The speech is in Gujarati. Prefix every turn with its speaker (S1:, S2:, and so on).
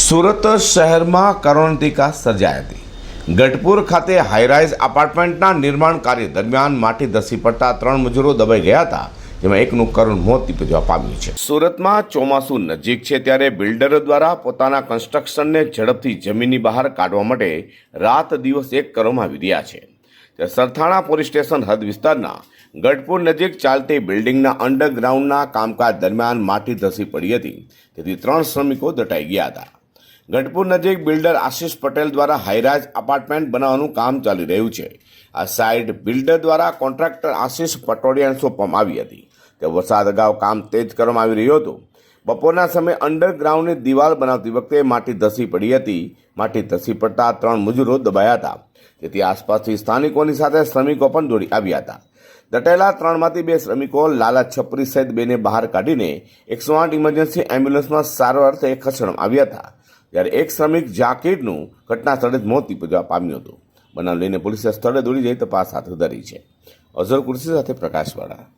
S1: સુરત શહેરમાં કરુણાંતિકા સર્જાઈ હતી. ગઢપુર ખાતે હાઈરાઇઝ એપાર્ટમેન્ટના નિર્માણ કાર્ય દરમિયાન માટી ધસી પડતા ત્રણ મજૂરો દબાઈ ગયા હતા, જેમાં એકનું કરુણ મોત નીપજવા પામ્યું છે. સુરતમાં ચોમાસું નજીક છે ત્યારે બિલ્ડરો દ્વારા પોતાના કન્સ્ટ્રક્શનને ઝડપથી જમીનની બહાર કાઢવા માટે રાત દિવસ એક કરવામાં આવી રહ્યા છે. સરથાણા પોલીસ સ્ટેશન હદ વિસ્તારના ગઢપુર નજીક ચાલતી બિલ્ડિંગના અંડરગ્રાઉન્ડના કામકાજ દરમિયાન માટી ધસી પડી હતી, તેથી ત્રણ શ્રમિકો દટાઈ ગયા હતા. ગઢપુર નજીક બિલ્ડર આશિષ પટેલ દ્વારા હાઈરાજ અપાર્ટમેન્ટ બનાવવાનું કામ ચાલી રહ્યું છે. આ સાઇટ બિલ્ડર દ્વારા કોન્ટ્રાક્ટર આશિષ પટોડિયાને સોંપવામાં આવી હતી તે વરસાદ અગાઉ કામ તેજ કરવામાં આવી રહ્યું હતું. બપોરના સમયે અંડરગ્રાઉન્ડની દિવાલ બનાવતી વખતે માટી ધસી પડી હતી. માટી ધસી પડતા ત્રણ મજૂરો દબાયા હતા. તેથી આસપાસથી સ્થાનિકોની સાથે શ્રમિકો પણ દોડી આવ્યા હતા. દટાયેલા ત્રણમાંથી બે શ્રમિકો લાલા છપરી સહિત બેને બહાર કાઢીને એકસો આઠ ઇમરજન્સી એમ્બ્યુલન્સમાં સારવાર અર્થે ખસેડવામાં આવ્યા હતા. જ્યારે એક શ્રમિક જાકીરનું ઘટના સ્થળે જ મોત નીપજવા પામ્યું હતું. બનાવ લઈને પોલીસે સ્થળે દોડી જઈ તપાસ હાથ ધરી છે. અઝર કુર્સી સાથે પ્રકાશવાળા.